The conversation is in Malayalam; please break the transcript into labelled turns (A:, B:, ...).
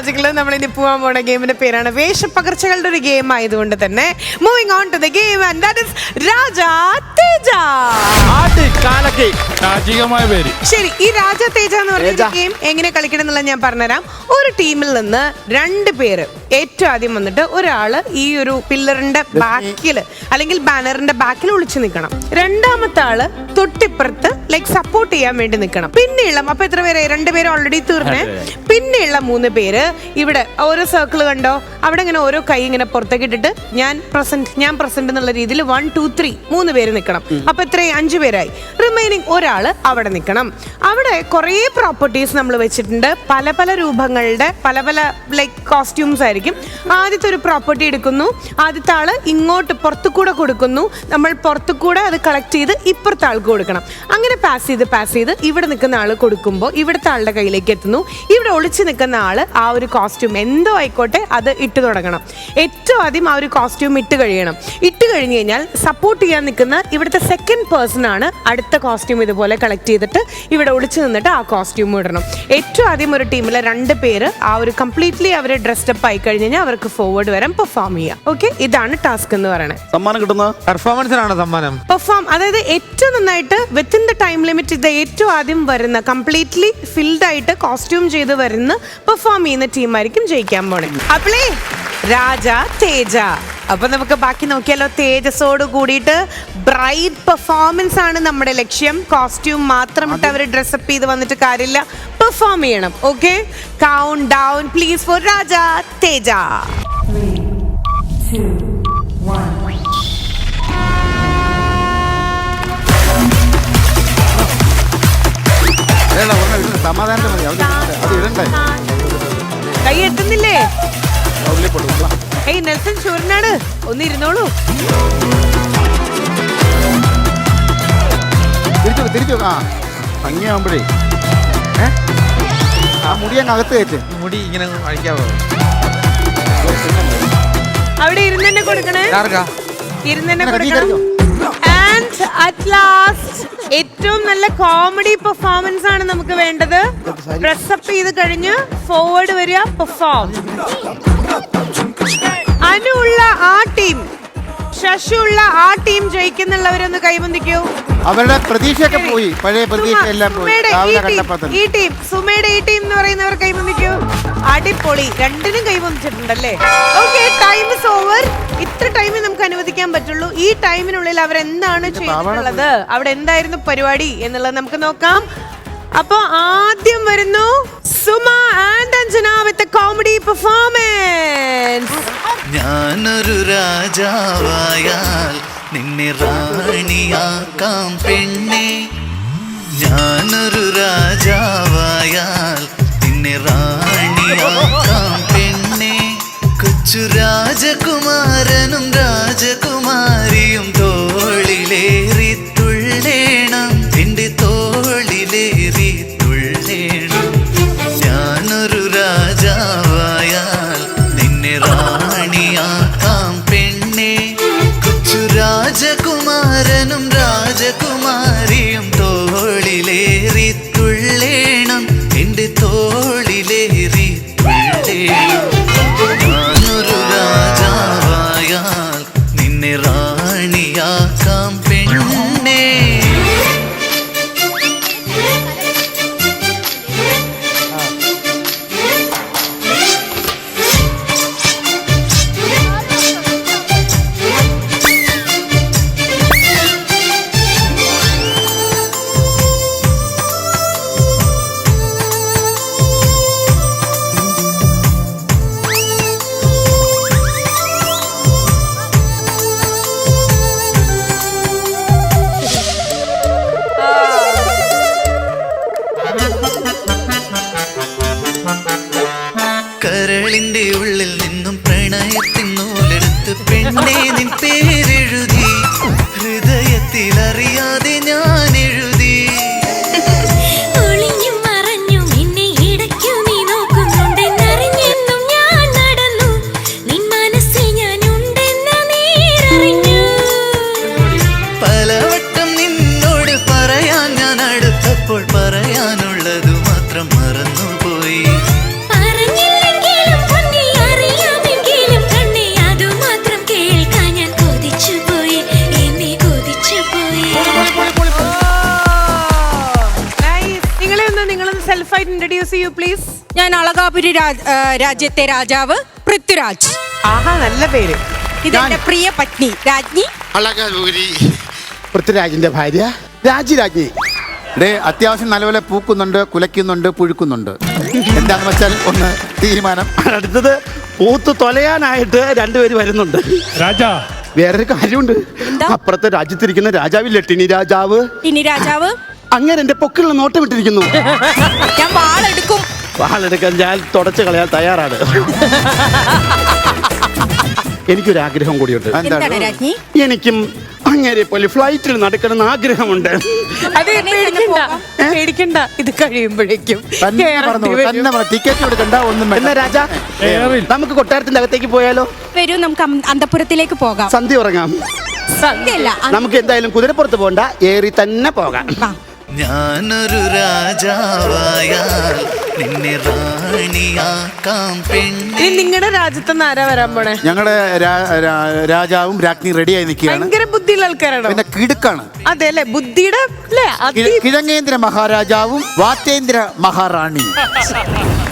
A: മാജിക്കിൽ നമ്മൾ ഇനി പോകാൻ പോണ ഗെയിമിന്റെ പേരാണ് വേഷപ്പകർച്ചകളുടെ ഒരു ഗെയിം ആയതുകൊണ്ട് തന്നെ. Moving on to the game and that is Raja Teja.
B: രാജികമായ പേര്.
A: ശരി ഈ രാജ തേജ എന്ന് പറഞ്ഞ ഗെയിം എങ്ങനെ കളിക്കണം എന്നുള്ളത് ഞാൻ പറഞ്ഞുതരാം. ഒരു ടീമിൽ നിന്ന് രണ്ട് പേര് ഏറ്റവും ആദ്യം വന്നിട്ട് ഒരാൾ ഈ ഒരു പില്ലറിന്റെ ബാക്കിൽ അല്ലെങ്കിൽ ബാനറിന്റെ ബാക്കിൽ ഒളിച്ചു നിൽക്കണം രണ്ടാമത്തെ ആൾ തൊട്ടിപ്പുറത്ത് ലൈക് സപ്പോർട്ട് ചെയ്യാൻ വേണ്ടി നിൽക്കണം പിന്നെയുള്ള അപ്പൊ എത്ര പേര് രണ്ടുപേര് ഓൾറെഡി തീർന്നേ പിന്നെയുള്ള മൂന്ന് പേര് ഇവിടെ ഓരോ സർക്കിൾ കണ്ടോ? അവിടെ ഇങ്ങനെ ഓരോ കൈ ഇങ്ങനെ പുറത്തേക്ക് ഇട്ടിട്ട് ഞാൻ പ്രസന്റ് ഞാൻ പ്രസന്റ് എന്നുള്ള രീതിയിൽ വൺ ടു ത്രീ മൂന്ന് പേര് നിൽക്കണം അപ്പൊ എത്രയും അഞ്ചു പേരായി. റിമൈനിങ് ഒരാൾ അവിടെ നിൽക്കണം അവിടെ കുറേ പ്രോപ്പർട്ടീസ് നമ്മൾ വെച്ചിട്ടുണ്ട്. പല പല രൂപങ്ങളുടെ പല പല ലൈക് കോസ്റ്റ്യൂംസ് ആയിരിക്കും. ആദ്യത്തെ ഒരു പ്രോപ്പർട്ടി എടുക്കുന്നു. ആദ്യത്തെ ആൾ ഇങ്ങോട്ട് പുറത്തുകൂടെ കൊടുക്കുന്നു. നമ്മൾ പുറത്തുകൂടെ അത് കളക്ട് ചെയ്ത് ഇപ്പുറത്തെ ആൾക്ക് കൊടുക്കണം. അങ്ങനെ പാസ് ചെയ്ത് പാസ് ചെയ്ത് ഇവിടെ നിൽക്കുന്ന ആൾ കൊടുക്കുമ്പോൾ ഇവിടുത്തെ ആളുടെ കയ്യിലേക്ക് എത്തുന്നു. ഇവിടെ ഒളിച്ചു നിൽക്കുന്ന ആൾ ആ ഒരു കോസ്റ്റ്യൂം എന്തോ ആയിക്കോട്ടെ അത് ഇട്ട് തുടങ്ങണം. ഏറ്റവും ആദ്യം ആ ഒരു കോസ്റ്റ്യൂം ഇട്ട് കഴിയണം. ഇട്ട് കഴിഞ്ഞ് കഴിഞ്ഞാൽ സപ്പോർട്ട് ചെയ്യാൻ നിൽക്കുന്ന ഇവിടുത്തെ സെക്കൻഡ് പേഴ്സൺ ആണ് അടുത്ത കോസ്റ്റ്യൂം ഇതുപോലെ കളക്ട് ചെയ്തിട്ട് ഇവിടെ ഒളിച്ചു നിന്നിട്ട് ആ കോസ്റ്റ്യൂം ഇടണം. ഏറ്റവും ആദ്യം ഒരു ടീമിലെ രണ്ട് പേര് ആ ഒരു കംപ്ലീറ്റ്ലി അവർ ഡ്രസ്ഡപ്പ് ആയി കഴിഞ്ഞ് കഴിഞ്ഞാൽ അവർക്ക് ഫോർവേഡ് വരാൻ പെർഫോം ചെയ്യാം. ഓക്കെ ഇതാണ് ടാസ്ക് എന്ന് പറയുന്നത്
C: സമ്മാനം കിട്ടുന്ന?
B: പെർഫോമൻസിനാണ് സമ്മാനം?
A: പെർഫോം അതായത് ഏറ്റവും നന്നായിട്ട് വിത്തിൻ ദ ടൈം ലിമിറ്റ് ഇത് ഏറ്റവും ആദ്യം വരുന്ന കംപ്ലീറ്റ്ലി ഫിൽഡ് ആയിട്ട് കോസ്റ്റ്യൂം ചെയ്ത് വരുന്ന പെർഫോം ചെയ്യുന്ന ടീമായിരിക്കും ജയിക്കാൻ പോണേ. അപ്പളേ രാജ തേജ. അപ്പൊ നമുക്ക് ബാക്കി നോക്കിയാലോ. തേജസ്സോട് കൂടിയിട്ട് ബ്രൈറ്റ് പെർഫോമൻസ് ആണ് നമ്മുടെ ലക്ഷ്യം. കോസ്റ്റ്യൂം മാത്രം ഇട്ട് അവർ ഡ്രസ്സപ്പ് ചെയ്ത് വന്നിട്ട് കാര്യമില്ല. പെർഫോം ചെയ്യണം okay countdown please for Raja Teja
C: ഇടണ്ടേ?
A: കൈ എത്തുന്നില്ലേ. ഏയ് നെൽസൺ ഷൂരനാണ് ഒന്ന് ഇരുന്നോളൂ
C: തിരിച്ചു തിരിച്ചു. ആ ഭംഗിയാവുമ്പോഴേ. ആ മുടി അങ്ങ് അകത്ത് കയറ്റ്.
B: മുടി ഇങ്ങനെ അഴിക്കാവോ
A: അവിടെ ഇരുന്ന് കൊടുക്കണേ. ഇരുന്ന് കൊടുക്കണം. ആൻഡ് അറ്റ് ലാസ്റ്റ് ഏറ്റവും നല്ല കോമഡി പെർഫോമൻസ് ആണ് നമുക്ക് വേണ്ടത്. ഡ്രസ്സപ്പ് ചെയ്ത് കഴിഞ്ഞ് ഫോർവേഡ് വരിക പെർഫോം അനു ഉള്ള ആ ടീം ശശിയുള്ള ആ ടീം ജയിക്കുന്നുള്ളവരൊന്ന് കൈബന്ധിക്കൂ
C: അവരുടെ പ്രതീക്ഷയൊക്കെ പോയി. പഴയ പ്രതീക്ഷ എല്ലാം പോയി.
A: ഈ ടീം, സുമയുടെ ഈ ടീം എന്ന് പറയുന്നവർ കൈബന്ധിക്കൂ അടിപൊളി. രണ്ടിനും കൈബന്ധിച്ചിട്ടുണ്ടല്ലേ ഓക്കെ ടൈം ഇസ് ഓവർ ഇത്ര ടൈമിൽ നമുക്ക് അനുവദിക്കാൻ പറ്റുള്ളൂ. ഈ ടൈമിനുള്ളിൽ അവർ എന്താണ് ചെയ്തിട്ടുള്ളത്? അവിടെ എന്തായിരുന്നു പരിപാടി എന്നുള്ളത് നമുക്ക് നോക്കാം. അപ്പൊ ആദ്യം വരുന്നു Suma and Anjana with comedy performance
D: ഞാനൊരു രാജാവായാൽ നിന്നെ റാണിയാക്കാം പെണ്ണെ. ഞാനൊരു രാജാവായാൽ നിന്നെ റാണിയാക്കാം പെണ്ണെ. കൊച്ചു രാജകുമാരനും രാജകുമാരിയും ഉള്ളിൽ നിന്നും പ്രണയത്തിൻ നൂലെടുത്ത് പെണ്ണേ നിൻ പേരെഴുതി. ഹൃദയത്തിൽ അറിയാതെ
A: ഇൻട്രൊഡ്യൂസ് ചെയ്യൂ പ്ലീസ്
E: ഞാൻ അളകാപുരി രാജ്യത്തെ രാജാവ് പൃഥ്വിരാജ്.
A: ആഹാ നല്ല പേര്.
E: ഇതെന്റെ പ്രിയ പത്നി രാജ്ഞി.
C: അളകാപുരി പൃഥ്വിരാജിന്റെ ഭാര്യ രാജിരാജ്ഞി ഡേ അത്യാവശ്യം നല്ലപോലെ പൂക്കുന്നുണ്ട് കുലയ്ക്കുന്നുണ്ട് പുഴുക്കുന്നുണ്ട്. എന്താന്ന് വെച്ചാൽ ഒന്ന് തീരുമാനം.
F: അടുത്തത് പൂത്ത് തൊലയാനായിട്ട് രണ്ടുപേര് വരുന്നുണ്ട്.
G: രാജാ.
F: വേറൊരു കാര്യമുണ്ട്? അപ്പുറത്തെ രാജ്യത്തിരിക്കുന്ന രാജാവില്ലേ ടിനി രാജാവ്?
E: ടിനി രാജാവ്.
F: അങ്ങനെ എന്റെ പൊക്കിലുള്ള നോട്ടം ഇട്ടിരിക്കുന്നു.
E: ഞാൻ
F: വാളെടുക്കാൻ ഞാൻ തുടച്ചു കളയാൻ തയ്യാറാണ്. എനിക്കൊരാഗ്രഹം കൂടിയുണ്ട്.
E: എന്താണ് രാജ്ഞി?
F: എനിക്കും അങ്ങനെ പോലെ ഫ്ലൈറ്റിൽ നടക്കണമെന്ന് ആഗ്രഹമുണ്ട്.
A: അതെ പേടിക്കണ്ട.
E: പോകാം.
A: പേടിക്കണ്ട. ഇത് കഴിയുമ്പോഴേക്കും
C: തന്നെ പറഞ്ഞു തന്നെ പറഞ്ഞു ടിക്കറ്റ് എടുക്കണ്ട ഒന്നും വേണ്ട.
F: എന്നാ രാജാ? നമുക്ക് കൊട്ടാരത്തിന്റെ അകത്തേക്ക് പോയാലോ?
E: വരൂ നമുക്ക് അം- അന്തപുരത്തിലേക്ക് പോകാം.
F: സന്ധ്യ ഉറങ്ങാം. നമുക്ക് എന്തായാലും കുതിരപ്പുറത്ത് പോകണ്ട ഏറി തന്നെ പോകാം.
D: ഞാനൊരു രാജാവായാൽ നിന്നെ റാണിയാക്കാം പെണ്ണെ
A: ഇനി നിങ്ങളുടെ രാജ്യത്ത് നിന്ന് ആരാ വരാൻ പോണേ?
C: ഞങ്ങളുടെ രാജാവും രാജ്ഞി റെഡിയായി നിൽക്കുകയാണ്.
A: ഭയങ്കര ബുദ്ധിയുള്ള ആൾക്കാരാണോ?
C: പിന്നെ കിടുക്കാണ്.
A: അതെ അല്ലെ? ബുദ്ധിയുടെ അല്ലേ? അതി
C: കിഴങ്ങേന്ദ്ര മഹാരാജാവും വാത്തേന്ദ്ര മഹാറാണിയും.